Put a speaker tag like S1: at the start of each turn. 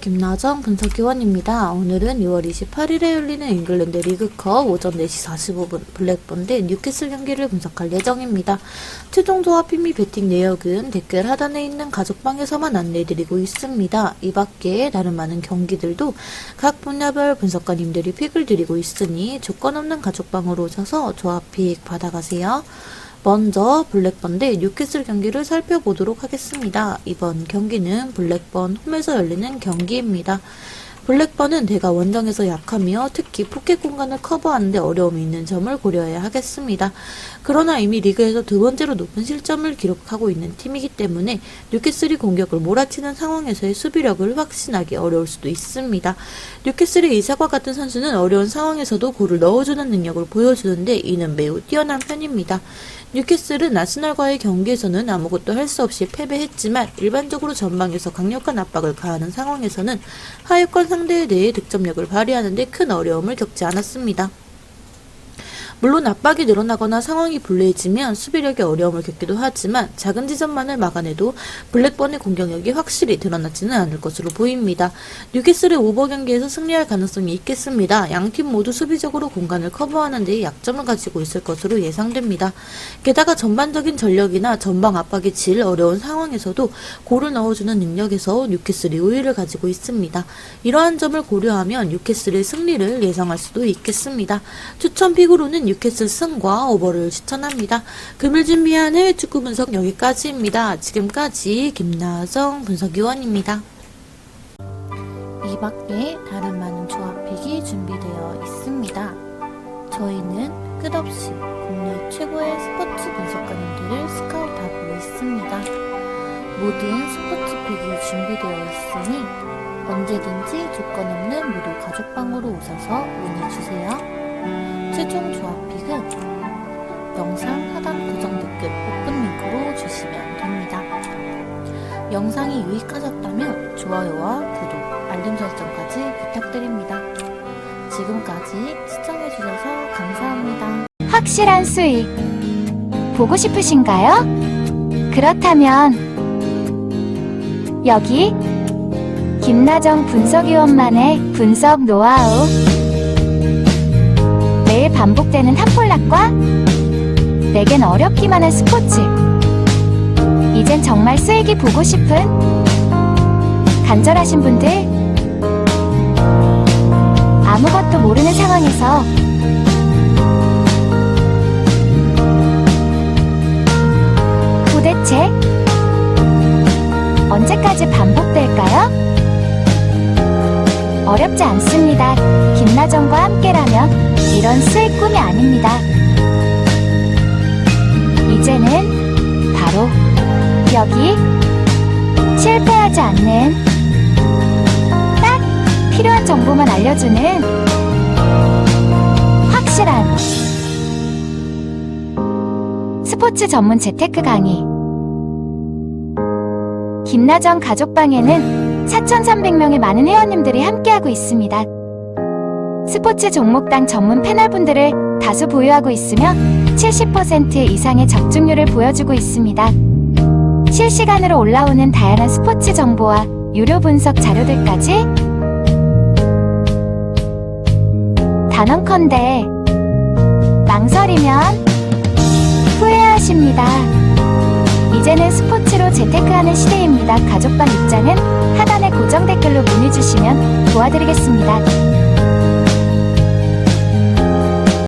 S1: 김나정 분석위원입니다. 오늘은 6월 28일에 열리는 잉글랜드 리그컵 오전 4시 45분 블랙번 대 뉴캐슬 경기를 분석할 예정입니다. 최종 조합 핀미 배팅 내역은 댓글 하단에 있는 가족방에서만 안내해드리고 있습니다. 이 밖에 다른 많은 경기들도 각 분야별 분석가님들이 픽을 드리고 있으니 조건 없는 가족방으로 오셔서 조합 픽 받아가세요. 먼저 블랙번 대 뉴캐슬 경기를 살펴보도록 하겠습니다. 이번 경기는 블랙번 홈에서 열리는 경기입니다. 블랙번은 대가 원정에서 약하며 특히 포켓 공간을 커버하는데 어려움이 있는 점을 고려해야 하겠습니다. 그러나 이미 리그에서 두 번째로 높은 실점을 기록하고 있는 팀이기 때문에 뉴캐슬이 공격을 몰아치는 상황에서의 수비력을 확신하기 어려울 수도 있습니다. 뉴캐슬의 이삭과 같은 선수는 어려운 상황에서도 골을 넣어주는 능력을 보여주는데 이는 매우 뛰어난 편입니다. 뉴캐슬은 아스날과의 경기에서는 아무것도 할 수 없이 패배했지만 일반적으로 전방에서 강력한 압박을 가하는 상황에서는 하위권 상대에 대해 득점력을 발휘하는데 큰 어려움을 겪지 않았습니다. 물론 압박이 늘어나거나 상황이 불리해지면 수비력에 어려움을 겪기도 하지만 작은 지점만을 막아내도 블랙번의 공격력이 확실히 드러나지는 않을 것으로 보입니다. 뉴캐슬의 오버 경기에서 승리할 가능성이 있겠습니다. 양팀 모두 수비적으로 공간을 커버하는 데 약점을 가지고 있을 것으로 예상됩니다. 게다가 전반적인 전력이나 전방 압박이 질 어려운 상황에서도 골을 넣어주는 능력에서 뉴캐슬이 우위를 가지고 있습니다. 이러한 점을 고려하면 뉴캐슬의 승리를 예상할 수도 있겠습니다. 추천 픽으로는 뉴캐슬 승과 오버를 추천합니다. 금일 준비한 해외 축구 분석 여기까지입니다. 지금까지 김나정 분석위원입니다. 이 밖에 다른 많은 조합픽이 준비되어 있습니다. 저희는 끝없이 국내 최고의 스포츠 분석가님들을 스카우트하고 있습니다. 모든 스포츠 픽이 준비되어 있으니 언제든지 조건 없는 무료 가족방으로 오셔서 문의 주세요. 최종 조합픽은 영상 하단 고정 댓글 오픈 링크로 주시면 됩니다. 영상이 유익하셨다면 좋아요와 구독, 알림 설정까지 부탁드립니다. 지금까지 시청해주셔서 감사합니다.
S2: 확실한 수익 보고 싶으신가요? 그렇다면 여기 김나정 분석위원만의 분석 노하우 반복되는 탑폴락과 내겐 어렵기만 한 스포츠 이젠 정말 수익이 보고 싶은 간절하신 분들 아무것도 모르는 상황에서 도대체 언제까지 반복될까요? 어렵지 않습니다. 김나정과 함께라면 이런 수익 꿈이 아닙니다. 이제는 바로 여기 실패하지 않는 딱 필요한 정보만 알려주는 확실한 스포츠 전문 재테크 강의 김나정 가족방에는 4,300명의 많은 회원님들이 함께하고 있습니다. 스포츠 종목당 전문 패널분들을 다수 보유하고 있으며 70% 이상의 적중률을 보여주고 있습니다. 실시간으로 올라오는 다양한 스포츠 정보와 유료 분석 자료들까지 단언컨대 망설이면 후회하십니다. 이제는 스포츠로 재테크하는 시대입니다. 가족방 입장은 하단의 고정 댓글로 문의 주시면 도와드리겠습니다.